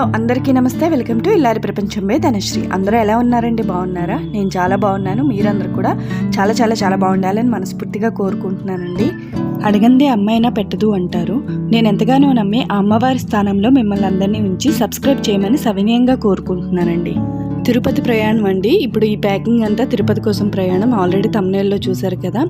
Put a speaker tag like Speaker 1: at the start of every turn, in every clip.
Speaker 1: Hello అందరికీ నమస్తే. Welcome to ఇల్లారి ప్రపంచం బే ధనశ్రీ. అందరూ ఎలా ఉన్నారండి? బాగున్నారా? నేను చాలా బాగున్నాను. మీరందరూ కూడా చాలా చాలా చాలా బాగుండాలని మనస్ఫూర్తిగా కోరుకుంటున్నానండి. అడగందే అమ్మాయినా పెట్టదు అంటారు. నేను ఎంతగానో నమ్మి ఆ అమ్మవారి స్థానంలో మిమ్మల్ని అందరినీ ఉంచి సబ్స్క్రైబ్ చేయమని సవినయంగా కోరుకుంటున్నానండి. తిరుపతి ప్రయాణం అండి. ఇప్పుడు ఈ ప్యాకింగ్ అంతా తిరుపతి కోసం ప్రయాణం. ఆల్రెడీ తమ్నేల్లో చూశారు కదా.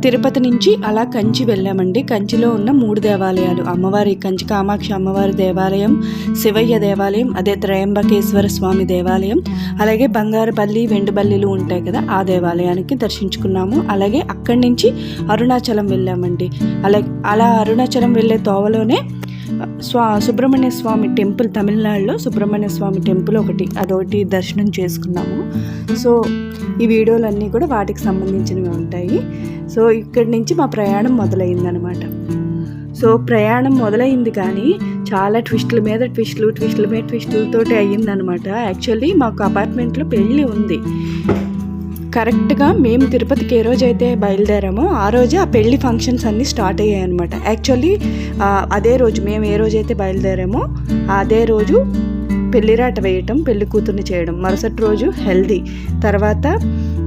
Speaker 1: తిరుపతి నుంచి అలా కంచి వెళ్ళామండి. కంచిలో ఉన్న మూడు దేవాలయాలు. అమ్మవారి కంచి కామాక్షి అమ్మవారి దేవాలయం శివయ్య దేవాలయం అదే త్రయంబకేశ్వర స్వామి దేవాలయం అలాగే బంగారుపల్లి వెండుబల్లిలు ఉంటాయి కదా ఆ దేవాలయానికి దర్శించుకున్నాము. అలాగే అక్కడి నుంచి అరుణాచలం వెళ్ళామండి. అలా అలా అరుణాచలం వెళ్ళే తోవలోనే స్వా సుబ్రహ్మణ్య స్వామి టెంపుల్ తమిళనాడులో సుబ్రహ్మణ్య స్వామి టెంపుల్ ఒకటి అదొకటి దర్శనం చేసుకున్నాము. సో ఈ వీడియోలన్నీ కూడా వాటికి సంబంధించినవి ఉంటాయి. సో ఇక్కడి నుంచి మా ప్రయాణం మొదలైందనమాట సో ప్రయాణం మొదలైంది కానీ చాలా ట్విస్టుల మీద ట్విస్టులు ట్విస్టుల మీద ట్విస్టులతోటి అయ్యిందనమాట యాక్చువల్లీ మాకు అపార్ట్మెంట్లో పెళ్ళి ఉంది. కరెక్ట్గా మేము తిరుపతికి ఏ రోజు అయితే బయలుదేరామో ఆ రోజు ఆ పెళ్ళి ఫంక్షన్స్ అన్నీ స్టార్ట్ అయ్యాయి అనమాట యాక్చువల్లీ అదే రోజు మేము ఏ రోజు అయితే బయలుదేరామో అదే రోజు పెళ్ళిరాట వేయటం పెళ్ళి కూతుర్ని చేయడం మరుసటి రోజు హెల్దీ. తర్వాత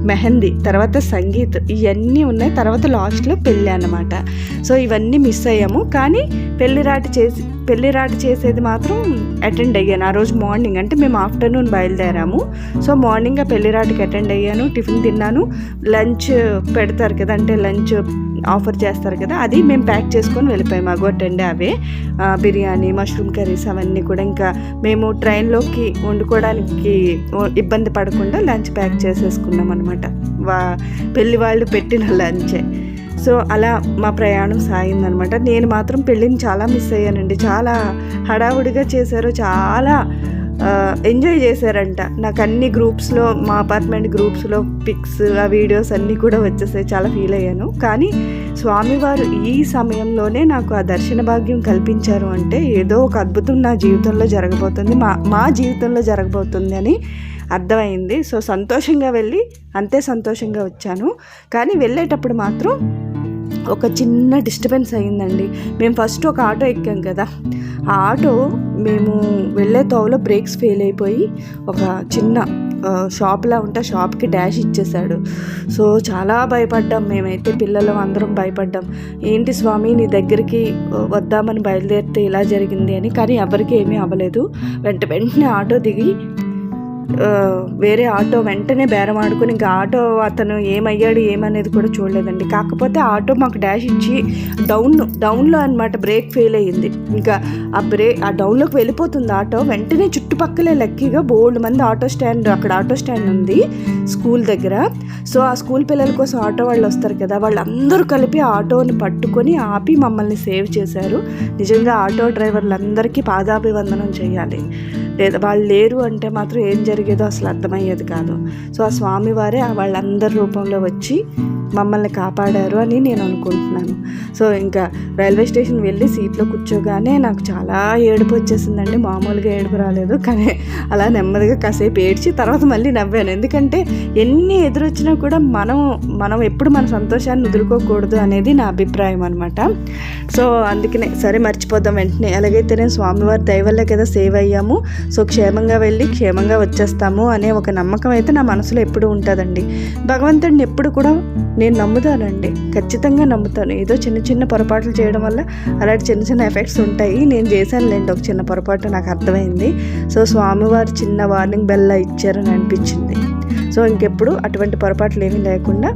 Speaker 1: మెహందీ తర్వాత సంగీత్ ఇవన్నీ ఉన్నాయి. తర్వాత లాస్ట్లో పెళ్ళి అనమాట సో ఇవన్నీ మిస్ అయ్యాము. కానీ పెళ్ళిరాటి చేసి పెళ్ళిరాటి చేసేది మాత్రం అటెండ్ అయ్యాను. ఆ రోజు మార్నింగ్ అంటే మేము ఆఫ్టర్నూన్ బయలుదేరాము. సో మార్నింగ్ ఆ పెళ్ళిరాటికి అటెండ్ అయ్యాను. టిఫిన్ తిన్నాను. లంచ్ పెడతారు కదా అంటే లంచ్ ఆఫర్ చేస్తారు కదా అది మేము ప్యాక్ చేసుకొని వెళ్ళిపోయాము అగొట్టండి అవే బిర్యానీ మష్రూమ్ కర్రీస్ అవన్నీ కూడా ఇంకా మేము ట్రైన్లోకి వండుకోవడానికి ఇబ్బంది పడకుండా లంచ్ ప్యాక్ చేసేసుకున్నాం అనమాట వా పెళ్ళి వాళ్ళు పెట్టిన లంచే. సో అలా మా ప్రయాణం సాగిందనమాట నేను మాత్రం పెళ్ళిని చాలా మిస్ అయ్యానండి. చాలా హడావుడిగా చేశారు. చాలా ఎంజాయ్ చేశారంట. నాకు అన్ని గ్రూప్స్లో మా అపార్ట్మెంట్ గ్రూప్స్లో పిక్స్ ఆ వీడియోస్ అన్నీ కూడా వచ్చేసాయి. చాలా ఫీల్ అయ్యాను. కానీ స్వామివారు ఈ సమయంలోనే నాకు ఆ దర్శన భాగ్యం కల్పించారు అంటే ఏదో ఒక అద్భుతం నా జీవితంలో జరగబోతుంది. మా మా జీవితంలో జరగబోతుంది అని అర్థమైంది. సో సంతోషంగా వెళ్ళి అంతే సంతోషంగా వచ్చాను. కానీ వెళ్ళేటప్పుడు మాత్రం ఒక చిన్న డిస్టర్బెన్స్ అయ్యిందండి. మేము ఫస్ట్ ఒక ఆటో ఎక్కాం కదా. ఆ ఆటో మేము వెళ్ళే తోవలో బ్రేక్స్ ఫెయిల్ అయిపోయి ఒక చిన్న షాప్లా ఉంటే షాప్కి డాష్ ఇచ్చేసాడు సో చాలా భయపడ్డాం మేమైతే పిల్లలు అందరం భయపడ్డాం. ఏంటి స్వామి నీ దగ్గరికి వద్దామని బయలుదేరితే ఇలా జరిగింది అని కానీ ఎవరికి ఏమీ అవ్వలేదు. వెంట వెంటనే ఆటో దిగి వేరే ఆటో వెంటనే బేరం ఆడుకుని ఇంకా ఆటో అతను ఏమయ్యాడు ఏమనేది కూడా చూడలేదండి. కాకపోతే ఆటో మాకు డాష్ ఇచ్చి డౌన్ డౌన్లో అనమాట బ్రేక్ ఫెయిల్ అయ్యింది. ఇంకా ఆ బ్రేక్ ఆ డౌన్లోకి వెళ్ళిపోతుంది ఆటో. వెంటనే చుట్టుపక్కలే లక్కీగా బోల్డ్ మంది ఆటో స్టాండ్ అక్కడ ఆటో స్టాండ్ ఉంది స్కూల్ దగ్గర. సో ఆ స్కూల్ పిల్లల కోసం ఆటో వాళ్ళు వస్తారు కదా వాళ్ళందరూ కలిపి ఆటోని పట్టుకొని ఆపి మమ్మల్ని సేవ్ చేశారు. నిజంగా ఆటో డ్రైవర్లందరికీ పాదాభివందనం చేయాలి. లేదా వాళ్ళు లేరు అంటే మాత్రం ఏం జరిగేదో అసలు అర్థమయ్యేది కాదు. సో ఆ స్వామివారే వాళ్ళందరి రూపంలో వచ్చి మమ్మల్ని కాపాడారు అని నేను అనుకుంటున్నాను. సో ఇంకా రైల్వే స్టేషన్ వెళ్ళి సీట్లో కూర్చోగానే నాకు చాలా ఏడుపు వచ్చేసిందండి. మామూలుగా ఏడుపు రాలేదు కానీ అలా నెమ్మదిగా కాసేపు ఏడ్చి తర్వాత మళ్ళీ నవ్వాను. ఎందుకంటే ఎన్ని ఎదురొచ్చినా కూడా మనం మనం ఎప్పుడు మన సంతోషాన్ని వదులుకోకూడదు అనేది నా అభిప్రాయం అనమాట సో అందుకనే సరే మర్చిపోదాం వెంటనే. ఎలాగైతే నేను స్వామివారి దయ కదా సేవ్ అయ్యాము సో క్షేమంగా వెళ్ళి క్షేమంగా వచ్చేస్తాము అనే ఒక నమ్మకం అయితే నా మనసులో ఎప్పుడు ఉంటుందండి. భగవంతుడిని ఎప్పుడు కూడా నేను నమ్ముతానండి. ఖచ్చితంగా నమ్ముతాను. ఏదో చిన్న చిన్న పొరపాట్లు చేయడం వల్ల అలాంటి చిన్న చిన్న ఎఫెక్ట్స్ ఉంటాయి. నేను చేశానులేండి ఒక చిన్న పొరపాటు నాకు అర్థమైంది. సో స్వామివారు చిన్న వార్నింగ్ బెల్లా ఇచ్చారని అనిపించింది. సో ఇంకెప్పుడు అటువంటి పొరపాట్లు ఏమీ లేకుండా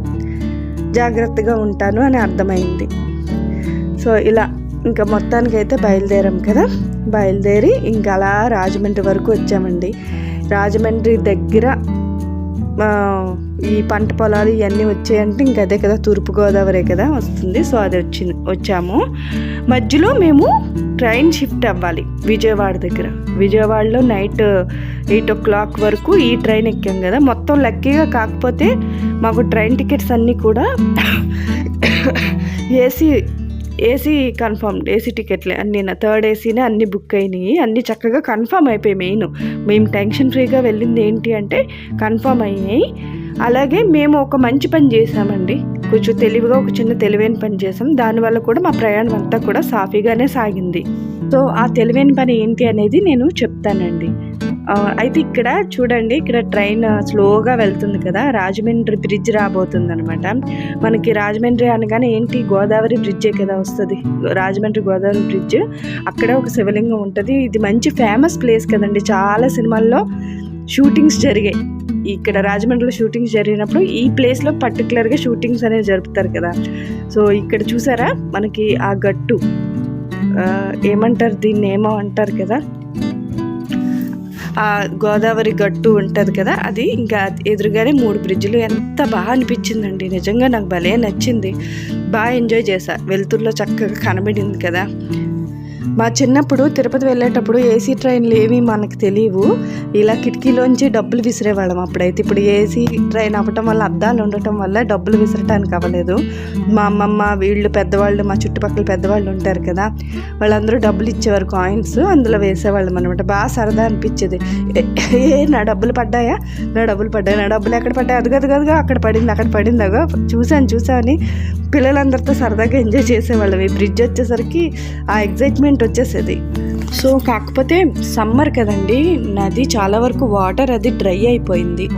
Speaker 1: జాగ్రత్తగా ఉంటాను అని అర్థమైంది. సో ఇలా ఇంకా మొత్తానికి అయితే బయలుదేరాం కదా? బయలుదేరి ఇంకా అలా రాజమండ్రి వరకు వచ్చామండి. రాజమండ్రి దగ్గర ఈ పంట పొలాలు ఇవన్నీ వచ్చాయంటే ఇంక అదే కదా తూర్పుగోదావరి కదా వస్తుంది. సో అది వచ్చింది వచ్చాము. మధ్యలో మేము ట్రైన్ షిఫ్ట్ అవ్వాలి విజయవాడ దగ్గర. విజయవాడలో నైట్ ఎయిట్ ఓ క్లాక్ వరకు ఈ ట్రైన్ ఎక్కాం కదా. మొత్తం లక్కీగా కాకపోతే మాకు ట్రైన్ టికెట్స్ అన్నీ కూడా ఏసీ ఏసీ కన్ఫర్మ్ ఏసీ టికెట్లే అన్ని థర్డ్ ఏసీనే అన్ని బుక్ అయినాయి. అన్ని చక్కగా కన్ఫర్మ్ అయిపోయాయి మెయిన్. మేము టెన్షన్ ఫ్రీగా వెళ్ళింది ఏంటి అంటే కన్ఫర్మ్ అయ్యాయి. అలాగే మేము ఒక మంచి పని చేసామండి కొంచెం తెలివిగా ఒక చిన్న తెలివైన పని చేసాం దానివల్ల కూడా మా ప్రయాణం అంతా కూడా సాఫీగానే సాగింది. సో ఆ తెలివైన పని ఏంటి అనేది నేను చెప్తానండి. అయితే ఇక్కడ చూడండి ఇక్కడ ట్రైన్ స్లోగా వెళ్తుంది కదా. రాజమండ్రి బ్రిడ్జ్ రాబోతుంది అనమాట మనకి రాజమండ్రి అనగానే ఏంటి? గోదావరి బ్రిడ్జే కదా వస్తుంది. రాజమండ్రి గోదావరి బ్రిడ్జ్. అక్కడ ఒక శివలింగం ఉంటుంది. ఇది మంచి ఫేమస్ ప్లేస్ కదండి. చాలా సినిమాల్లో షూటింగ్స్ జరిగాయి. ఇక్కడ రాజమండ్రిలో షూటింగ్స్ జరిగినప్పుడు ఈ ప్లేస్లో పర్టికులర్గా షూటింగ్స్ అనేవి జరుపుతారు కదా. సో ఇక్కడ చూసారా? మనకి ఆ గట్టు. ఏమంటారు దీన్ని? ఏమో అంటారు కదా. ఆ గోదావరి గట్టు ఉంటుంది కదా. అది ఇంకా ఎదురుగానే మూడు బ్రిడ్జ్లు. ఎంత బాగా అనిపించిందండి. నిజంగా నాకు భలే నచ్చింది. బాగా ఎంజాయ్ చేశా. వెలుతురులో చక్కగా కనబడింది కదా. మా చిన్నప్పుడు తిరుపతి వెళ్ళేటప్పుడు ఏసీ ట్రైన్లు ఏమీ మనకు తెలియవు. ఇలా కిటికీలోంచి డబ్బులు విసిరేవాళ్ళం అప్పుడైతే. ఇప్పుడు ఏసీ ట్రైన్ అవ్వటం వల్ల అద్దాలు ఉండటం వల్ల డబ్బులు విసరటానికి అవ్వలేదు. మా అమ్మమ్మ వీళ్ళు పెద్దవాళ్ళు మా చుట్టుపక్కల పెద్దవాళ్ళు ఉంటారు కదా వాళ్ళందరూ డబ్బులు ఇచ్చేవారు కాయిన్స్ అందులో వేసేవాళ్ళం అనమాట బాగా సరదా అనిపించేది. ఏ- ఏ నా డబ్బులు పడ్డాయా? నా డబ్బులు పడ్డాయి. నా డబ్బులు ఎక్కడ పడ్డాయి? అది కదా కదా అక్కడ పడింది అక్కడ పడింది అగో చూశాను చూసాను అని పిల్లలందరితో సరదాగా ఎంజాయ్ చేసేవాళ్ళం. ఈ బ్రిడ్జ్ వచ్చేసరికి ఆ ఎగ్జైట్మెంట్ వచ్చేసేది. సో కాకపోతే సమ్మర్ కదండి నది చాలా వరకు వాటర్ అది డ్రై అయిపోయింది.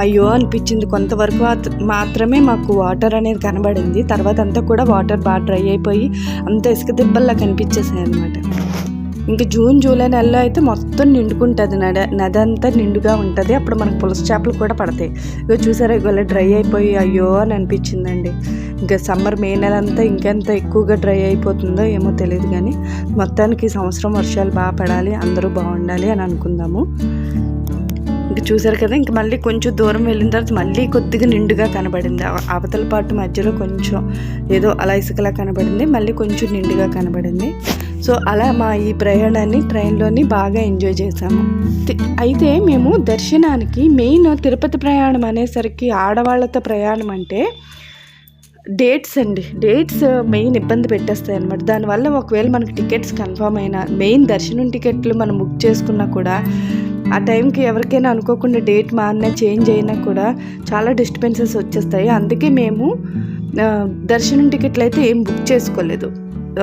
Speaker 1: అయ్యో అనిపించింది. కొంతవరకు మాత్రమే మాకు వాటర్ అనేది కనబడింది. తర్వాత అంతా కూడా వాటర్ బాగా డ్రై అయిపోయి అంత ఇసుక దిబ్బల్లా కనిపించేసాయి అనమాట ఇంకా జూన్ జూలై నెలలో అయితే మొత్తం నిండుకుంటుంది. నడ నది అంతా నిండుగా ఉంటుంది. అప్పుడు మనకు పులస చేపలు కూడా పడతాయి. ఇక చూసారా ఇవాళ డ్రై అయిపోయి అయ్యో అని అనిపించిందండి. ఇంకా సమ్మర్ మే నెల అంతా ఇంకెంత ఎక్కువగా డ్రై అయిపోతుందో ఏమో తెలియదు కానీ మొత్తానికి ఈ సంవత్సరం వర్షాలు బాగా పడాలి అందరూ బాగుండాలి అని అనుకుందాము. ఇంకా చూసారు కదా ఇంక మళ్ళీ కొంచెం దూరం వెళ్ళిన తర్వాత మళ్ళీ కొద్దిగా నిండుగా కనబడింది. అవతల పాటు మధ్యలో కొంచెం ఏదో అలా ఇసుకలా కనబడింది మళ్ళీ కొంచెం నిండుగా కనబడింది. సో అలా మా ఈ ప్రయాణాన్ని ట్రైన్లోని బాగా ఎంజాయ్ చేశాము. అయితే మేము దర్శనానికి మెయిన్ తిరుపతి ప్రయాణం అనేసరికి ఆడవాళ్ళతో ప్రయాణం అంటే డేట్స్ అండి. డేట్స్ uh, మెయిన్ ఇబ్బంది పెట్టేస్తాయి అనమాట దానివల్ల ఒకవేళ మనకి టికెట్స్ కన్ఫర్మ్ అయినా మెయిన్ దర్శనం టికెట్లు మనం బుక్ చేసుకున్నా కూడా ఆ టైంకి ఎవరికైనా అనుకోకుండా డేట్ మారినా చేంజ్ అయినా కూడా చాలా డిస్టర్బెన్సెస్ వచ్చేస్తాయి. అందుకే మేము uh, దర్శనం టికెట్లు అయితే ఏం బుక్ చేసుకోలేదు.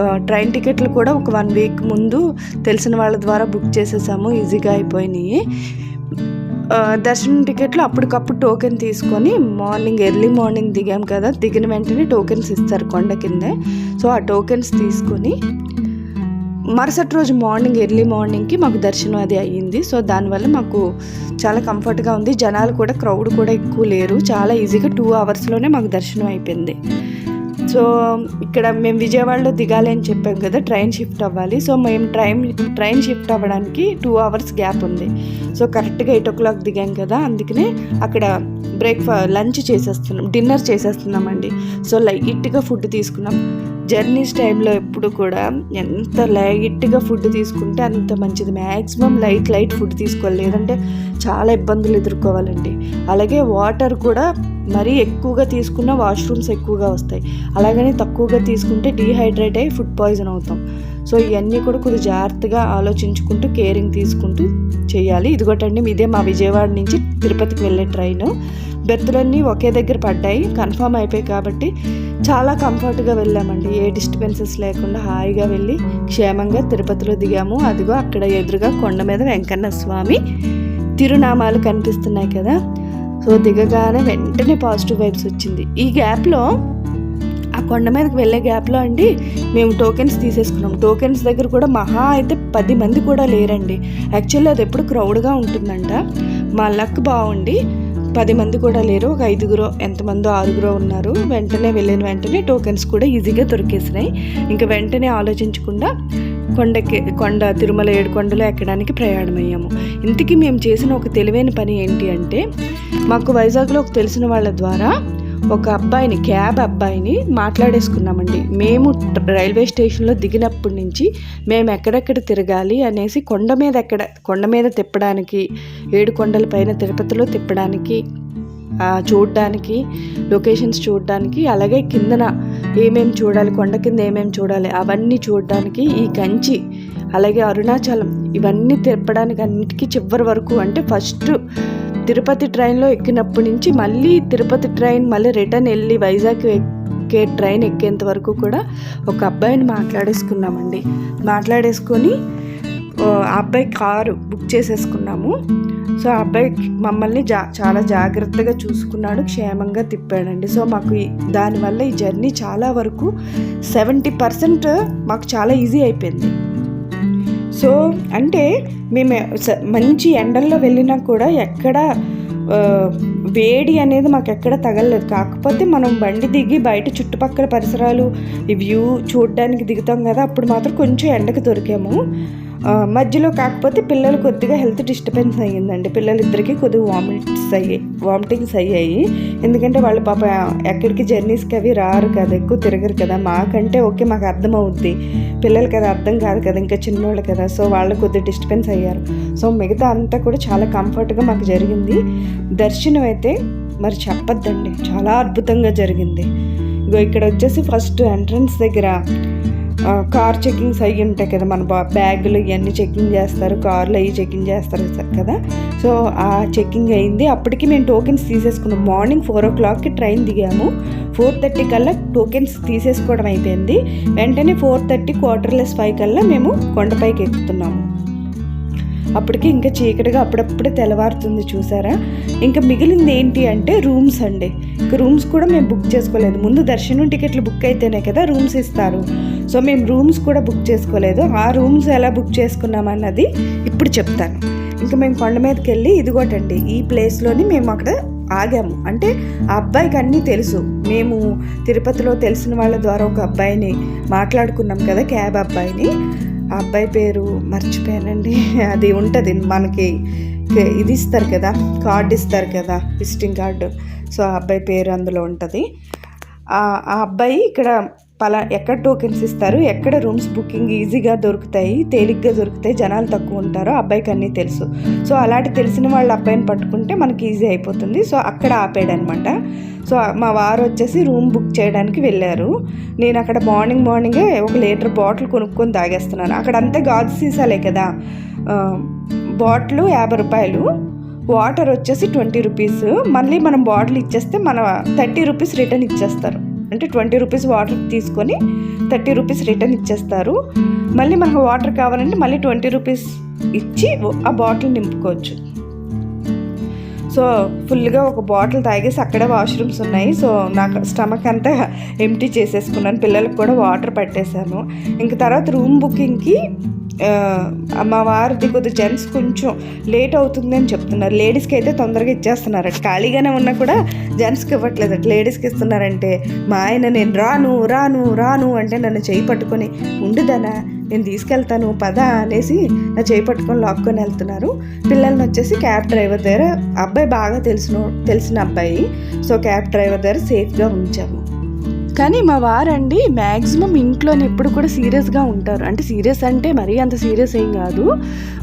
Speaker 1: Uh, ట్రైన్ టికెట్లు కూడా ఒక వన్ వీక్ ముందు తెలిసిన వాళ్ళ ద్వారా బుక్ చేసేసాము. ఈజీగా అయిపోయినాయి. దర్శనం టికెట్లు అప్పటికప్పుడు టోకెన్ తీసుకొని మార్నింగ్ ఎర్లీ మార్నింగ్ దిగాం కదా. దిగిన వెంటనే టోకెన్స్ ఇస్తారు కొండ కిందే. సో ఆ టోకెన్స్ తీసుకొని మరుసటి రోజు మార్నింగ్ ఎర్లీ మార్నింగ్కి మాకు దర్శనం అది అయ్యింది. సో దానివల్ల మాకు చాలా కంఫర్ట్గా ఉంది. జనాలు కూడా క్రౌడ్ కూడా ఎక్కువ లేరు. చాలా ఈజీగా టూ అవర్స్లోనే మాకు దర్శనం అయిపోయింది. సో ఇక్కడ మేము విజయవాడలో దిగాలి అని చెప్పాం కదా ట్రైన్ షిఫ్ట్ అవ్వాలి. సో మేము ట్రైన్ ట్రైన్ షిఫ్ట్ అవ్వడానికి టూ అవర్స్ గ్యాప్ ఉంది. సో కరెక్ట్గా ఎయిట్ ఓ క్లాక్ దిగాం కదా అందుకనే అక్కడ బ్రేక్ఫా లంచ్ చేసేస్తున్నాం డిన్నర్ చేసేస్తున్నామండి. సో లైట్గా ఫుడ్ తీసుకున్నాం. జర్నీస్ టైంలో ఎప్పుడు కూడా ఎంత లైట్గా ఫుడ్ తీసుకుంటే అంత మంచిది. మ్యాక్సిమం లైట్ లైట్ ఫుడ్ తీసుకోవాలి. లేదంటే చాలా ఇబ్బందులు ఎదుర్కోవాలండి. అలాగే వాటర్ కూడా మరీ ఎక్కువగా తీసుకున్న వాష్రూమ్స్ ఎక్కువగా వస్తాయి. అలాగని తక్కువగా తీసుకుంటే డీహైడ్రేట్ అయ్యి ఫుడ్ పాయిజన్ అవుతాం. సో ఇవన్నీ కూడా కొద్దిగా జాగ్రత్తగా ఆలోచించుకుంటూ కేరింగ్ తీసుకుంటూ చేయాలి. ఇదిగోటండి ఇదే మా విజయవాడ నుంచి తిరుపతికి వెళ్ళే ట్రైన్. బెర్తులన్నీ ఒకే దగ్గర పడ్డాయి కన్ఫామ్ అయిపోయాయి కాబట్టి చాలా కంఫర్ట్గా వెళ్ళామండి. ఏ డిస్టర్బెన్సెస్ లేకుండా హాయిగా వెళ్ళి క్షేమంగా తిరుపతిలో దిగాము. అదిగో అక్కడ ఎదురుగా కొండ మీద వెంకన్న స్వామి తిరునామాలు కనిపిస్తున్నాయి కదా. సో దిగగానే వెంటనే పాజిటివ్ వైబ్స్ వచ్చింది. ఈ గ్యాప్లో ఆ కొండ మీదకి వెళ్ళే గ్యాప్లో అండి మేము టోకెన్స్ తీసేసుకున్నాం. టోకెన్స్ దగ్గర కూడా మహా అయితే పది మంది కూడా లేరండి. యాక్చువల్లీ అది ఎప్పుడు క్రౌడ్గా ఉంటుందంట. మా లక్ బాగుండి పది మంది కూడా లేరు. ఒక ఐదుగురో ఎంతమందో ఆరుగురో ఉన్నారు. వెంటనే వెళ్ళిన వెంటనే టోకెన్స్ కూడా ఈజీగా దొరికేసినాయి. ఇంకా వెంటనే ఆలోచించకుండా కొండకి కొండ తిరుమల ఏడు కొండలు ఎక్కడానికి ప్రయాణమయ్యాము. ఇంతకీ మేము చేసిన ఒక తెలివైన పని ఏంటి అంటే మాకు వైజాగ్లో ఒక తెలిసిన వాళ్ళ ద్వారా ఒక అబ్బాయిని క్యాబ్ అబ్బాయిని మాట్లాడేసుకున్నామండి. మేము రైల్వే స్టేషన్లో దిగినప్పటి నుంచి మేము ఎక్కడెక్కడ తిరగాలి అనేసి కొండ మీద ఎక్కడ కొండ మీద తిప్పడానికి ఏడు కొండల పైన తిరుపతిలో తిప్పడానికి చూడడానికి లొకేషన్స్ చూడడానికి అలాగే కిందన ఏమేమి చూడాలి కొండ కింద ఏమేమి చూడాలి అవన్నీ చూడడానికి ఈ కంచి అలాగే అరుణాచలం ఇవన్నీ తిప్పడానికి అన్నిటికీ చివరి వరకు అంటే ఫస్ట్ తిరుపతి ట్రైన్లో ఎక్కినప్పటి నుంచి మళ్ళీ తిరుపతి ట్రైన్ మళ్ళీ రిటర్న్ వెళ్ళి వైజాగ్ ఎక్కే ట్రైన్ ఎక్కేంత వరకు కూడా ఒక అబ్బాయిని మాట్లాడేసుకున్నామండి. మాట్లాడేసుకొని ఆ అబ్బాయి కారు బుక్ చేసేసుకున్నాము. సో ఆ అబ్బాయి మమ్మల్ని జా చాలా జాగ్రత్తగా చూసుకున్నాడు క్షేమంగా తిప్పాడండి. సో మాకు దానివల్ల ఈ జర్నీ చాలా వరకు సెవెంటీ పర్సెంట్ మాకు చాలా ఈజీ అయిపోయింది. సో అంటే మేము స- మంచి ఎండల్లో వెళ్ళినా కూడా ఎక్కడ వేడి అనేది మాకు ఎక్కడ తగలలేదు. కాకపోతే మనం బండి దిగి బయట చుట్టుపక్కల పరిసరాలు ఈ వ్యూ చూడడానికి దిగుతాం కదా అప్పుడు మాత్రం కొంచెం ఎండకు దొరికాము. మధ్యలో కాకపోతే పిల్లలు కొద్దిగా హెల్త్ డిస్టర్బెన్స్ అయ్యిందండి. పిల్లలిద్దరికీ కొద్దిగా వామిట్స్ అయ్యాయి వామిటింగ్స్ అయ్యాయి. ఎందుకంటే వాళ్ళు పాప ఎక్కడికి జర్నీస్కి అవి రారు కదా ఎక్కువ తిరగరు కదా. మాకంటే ఓకే మాకు అర్థమవుద్ది. పిల్లలు కదా అర్థం కాదు కదా ఇంకా చిన్నోళ్ళు కదా. సో వాళ్ళు కొద్దిగా డిస్టర్బెన్స్ అయ్యారు. సో మిగతా అంతా కూడా చాలా కంఫర్ట్గా మాకు జరిగింది. దర్శనం అయితే మరి చెప్పొద్దండి. చాలా అద్భుతంగా జరిగింది. ఇగో ఇక్కడ వచ్చేసి ఫస్ట్ ఎంట్రన్స్ దగ్గర కార్ చెకింగ్స్ అయ్యి ఉంటాయి కదా మన బా బ్యాగులు ఇవన్నీ చెకింగ్ చేస్తారు కార్లు అవి చెకింగ్ చేస్తారు కదా. సో ఆ చెకింగ్ అయింది. అప్పటికి మేము టోకెన్స్ తీసేసుకున్నాం. మార్నింగ్ ఫోర్ ఓ క్లాక్కి ట్రైన్ దిగాము. ఫోర్ థర్టీ కల్లా టోకెన్స్ తీసేసుకోవడం అయిపోయింది. వెంటనే ఫోర్ థర్టీ క్వార్టర్లెస్ ఫైవ్ కల్లా మేము కొండపైకి ఎక్కుతున్నాము. అప్పటికి ఇంకా చీకటిగా అప్పుడప్పుడే తెల్లవారుతుంది చూసారా? ఇంకా మిగిలింది ఏంటి అంటే రూమ్స్ అండి. ఇంకా రూమ్స్ కూడా మేము బుక్ చేసుకోలేదు. ముందు దర్శనం టికెట్లు బుక్ అయితేనే కదా రూమ్స్ ఇస్తారు. సో మేము రూమ్స్ కూడా బుక్ చేసుకోలేదు. ఆ రూమ్స్ ఎలా బుక్ చేసుకున్నామన్నది ఇప్పుడు చెప్తాను. ఇంకా మేము కొండ మీదకి వెళ్ళి ఇదిగోటండి ఈ ప్లేస్లోని మేము అక్కడ ఆగాము. అంటే ఆ అబ్బాయికి అన్నీ తెలుసు. మేము తిరుపతిలో తెలిసిన వాళ్ళ ద్వారా ఒక అబ్బాయిని మాట్లాడుకున్నాం కదా క్యాబ్ అబ్బాయిని. ఆ అబ్బాయి పేరు మర్చిపోయానండి. అది ఉంటుంది. మనకి ఇది ఇస్తారు కదా కార్డు ఇస్తారు కదా విజిటింగ్ కార్డు. సో ఆ అబ్బాయి పేరు అందులో ఉంటుంది. ఆ అబ్బాయి ఇక్కడ పలా ఎక్కడ టోకెన్స్ ఇస్తారు? ఎక్కడ రూమ్స్ బుకింగ్ ఈజీగా దొరుకుతాయి? తేలిగ్గా దొరుకుతాయి? జనాలు తక్కువ ఉంటారో? ఆ అబ్బాయికి అన్నీ తెలుసు. సో అలాంటి తెలిసిన వాళ్ళ అబ్బాయిని పట్టుకుంటే మనకి ఈజీ అయిపోతుంది. సో అక్కడ ఆపాడనమాట. సో మా వారు వచ్చేసి రూమ్ బుక్ చేయడానికి వెళ్ళారు. నేను అక్కడ మార్నింగ్ మార్నింగే ఒక లీటర్ బాటిల్ కొనుక్కొని తాగేస్తున్నాను. అక్కడ అంతా గాజు సీసాలే కదా. బాటిల్ యాభై రూపాయలు. వాటర్ వచ్చేసి ట్వంటీ రూపీస్. మళ్ళీ మనం బాటిల్ ఇచ్చేస్తే మన థర్టీ రూపీస్ రిటర్న్ ఇచ్చేస్తారు. అంటే ట్వంటీ రూపీస్ వాటర్ తీసుకొని థర్టీ రూపీస్ రిటర్న్ ఇచ్చేస్తారు. మళ్ళీ మనకు వాటర్ కావాలంటే మళ్ళీ ట్వంటీ రూపీస్ ఇచ్చి ఆ బాటిల్ నింపుకోవచ్చు. సో ఫుల్గా ఒక బాటిల్ తాగేసి అక్కడే వాష్రూమ్స్ ఉన్నాయి. సో నాకు స్టమక్ అంతా ఎంటీ చేసేసుకున్నాను. పిల్లలకు కూడా వాటర్ పట్టేశాను. ఇంక తర్వాత రూమ్ బుకింగ్కి మా వారిది కొద్ది జెంట్స్ కొంచెం లేట్ అవుతుంది అని చెప్తున్నారు. లేడీస్కి అయితే తొందరగా ఇచ్చేస్తున్నారు ఖాళీగానే ఉన్నా కూడా జెంట్స్కి ఇవ్వట్లేదు లేడీస్కి ఇస్తున్నారంటే మా ఆయన నేను రాను రాను రాను అంటే నన్ను చేయి పట్టుకొని ఉండుదనా నేను తీసుకెళ్తాను పద అనేసి నా చేయి పట్టుకొని లాక్కొని వెళ్తున్నారు. పిల్లల్ని వచ్చేసి క్యాబ్ డ్రైవర్ దగ్గర అబ్బాయి బాగా తెలిసిన తెలిసిన అబ్బాయి. సో క్యాబ్ డ్రైవర్ దగ్గర సేఫ్గా ఉంచాము. కానీ మా వారండి మ్యాక్సిమం ఇంట్లోనే ఎప్పుడు కూడా సీరియస్గా ఉంటారు. అంటే సీరియస్ అంటే మరీ అంత సీరియస్ ఏం కాదు.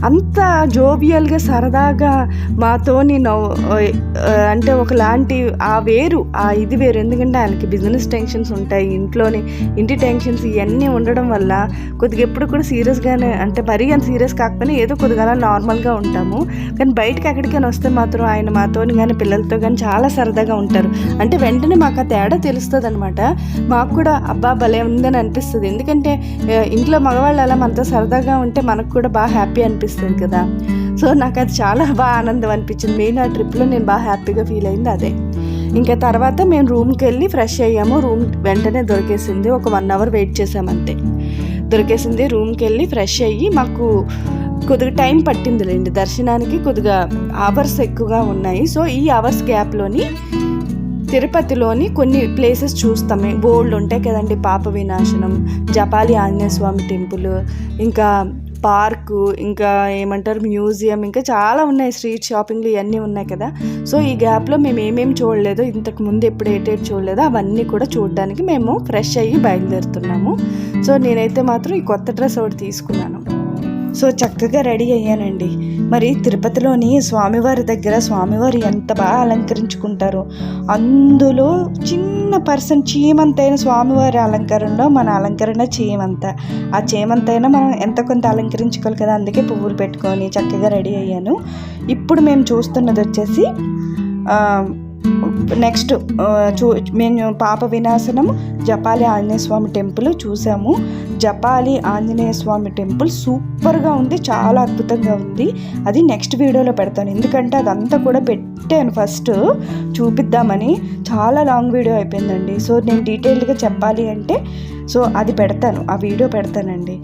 Speaker 1: అంత జోబియల్గా సరదాగా మాతోని నవ్వు అంటే ఒకలాంటి ఆ వేరు ఆ ఇది వేరు. ఎందుకంటే ఆయనకి బిజినెస్ టెన్షన్స్ ఉంటాయి. ఇంట్లోనే ఇంటి టెన్షన్స్ ఇవన్నీ ఉండడం వల్ల కొద్దిగా ఎప్పుడు కూడా సీరియస్గానే అంటే మరీ అంత సీరియస్ కాకపోయినా ఏదో కొద్దిగా అలా నార్మల్గా ఉంటాము. కానీ బయటకి ఎక్కడికైనా వస్తే మాత్రం ఆయన మాతోని కానీ పిల్లలతో కానీ చాలా సరదాగా ఉంటారు. అంటే వెంటనే మాకు ఆ తేడా తెలుస్తుంది అనమాట మాకు కూడా అబ్బా భలే ఉందని అనిపిస్తుంది. ఎందుకంటే ఇంట్లో మగవాళ్ళు అలా మనతో సరదాగా ఉంటే మనకు కూడా బాగా హ్యాపీ అనిపిస్తుంది కదా. సో నాకు అది చాలా బాగా ఆనందం అనిపించింది. మెయిన్ ఆ ట్రిప్లో నేను బాగా హ్యాపీగా ఫీల్ అయింది అదే. ఇంకా తర్వాత మేము రూమ్కి వెళ్ళి ఫ్రెష్ అయ్యాము. రూమ్ వెంటనే దొరికేసింది. ఒక వన్ అవర్ వెయిట్ చేసామంతే దొరికేసింది. రూమ్కి వెళ్ళి ఫ్రెష్ అయ్యి మాకు కొద్దిగా టైం పట్టిందిలేండి. దర్శనానికి కొద్దిగా అవర్స్ ఎక్కువగా ఉన్నాయి. సో ఈ అవర్స్ గ్యాప్లోని తిరుపతిలోని కొన్ని ప్లేసెస్ చూస్తామే. బోల్డ్ ఉంటాయి కదండి పాప వినాశనం జపాలి ఆంజనేయ స్వామి టెంపుల్ ఇంకా పార్కు ఇంకా ఏమంటారు మ్యూజియం ఇంకా చాలా ఉన్నాయి స్ట్రీట్ షాపింగ్లు ఇవన్నీ ఉన్నాయి కదా. సో ఈ గ్యాప్లో మేము ఏమేమి చూడలేదో ఇంతకు ముందు ఎప్పుడు ఏటేటి చూడలేదో అవన్నీ కూడా చూడడానికి మేము ఫ్రెష్ అయ్యి బయలుదేరుతున్నాము. సో నేనైతే మాత్రం ఈ కొత్త డ్రెస్ ఒకటి తీసుకున్నాను. సో చక్కగా రెడీ అయ్యానండి. మరి తిరుపతిలోని స్వామివారి దగ్గర స్వామివారు ఎంత బాగా అలంకరించుకుంటారో. అందులో చిన్న పర్సెంట్ చీమంతైన స్వామివారి అలంకరణలో మన అలంకరణ చీమంత. ఆ చీమంతైనా మనం ఎంత కొంత అలంకరించుకోవాలి కదా అందుకే పువ్వులు పెట్టుకొని చక్కగా రెడీ అయ్యాను. ఇప్పుడు మేము చూస్తున్నది వచ్చేసి నెక్స్ట్ చూ మేము పాప వినాశనం జపాలి ఆంజనేయ స్వామి టెంపుల్ చూసాము. జపాలి ఆంజనేయ స్వామి టెంపుల్ సూపర్గా ఉంది చాలా అద్భుతంగా ఉంది. అది నెక్స్ట్ వీడియోలో పెడతాను. ఎందుకంటే అదంతా కూడా పెట్టాను ఫస్ట్ చూపిద్దామని. చాలా లాంగ్ వీడియో అయిపోయిందండి. సో నేను డీటెయిల్డ్గా చెప్పాలి అంటే సో అది పెడతాను ఆ వీడియో పెడతానండి.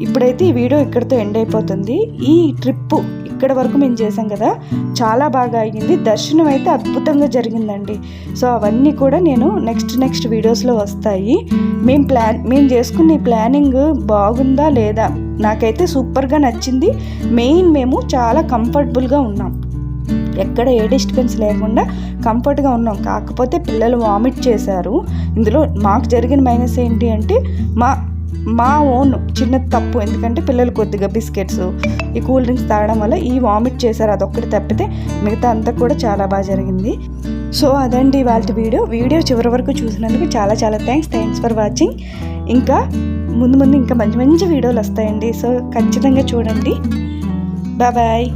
Speaker 1: ఇప్పుడైతే ఈ వీడియో ఇక్కడితో ఎండ్ అయిపోతుంది. ఈ ట్రిప్పు ఇక్కడ వరకు మేము చేసాం కదా చాలా బాగా అయ్యింది దర్శనం అయితే అద్భుతంగా జరిగిందండి. సో అవన్నీ కూడా నేను నెక్స్ట్ నెక్స్ట్ వీడియోస్లో వస్తాయి. మేము ప్లాన్ మేము చేసుకున్న ప్లానింగ్ బాగుందా లేదా నాకైతే సూపర్గా నచ్చింది. మెయిన్ మేము చాలా కంఫర్టబుల్గా ఉన్నాం. ఎక్కడ ఏ డిస్టర్బెన్స్ లేకుండా కంఫర్ట్గా ఉన్నాం. కాకపోతే పిల్లలు వామిట్ చేశారు. ఇందులో మాకు జరిగిన మైనస్ ఏంటి అంటే మా మా ఓన్ చిన్న తప్పు. ఎందుకంటే పిల్లలు కొద్దిగా బిస్కెట్స్ ఈ కూల్ డ్రింక్స్ తాగడం వల్ల ఈ వామిట్ చేశారు. అదొక్కటి తప్పితే మిగతా అంతా కూడా చాలా బాగా జరిగింది. సో అదండి వాళ్ళ వీడియో. వీడియో చివరి వరకు చూసినందుకు చాలా చాలా థ్యాంక్స్. Thanks for watching. ఇంకా ముందు ముందు ఇంకా మంచి మంచి వీడియోలు వస్తాయండి. సో ఖచ్చితంగా చూడండి. బాయ్.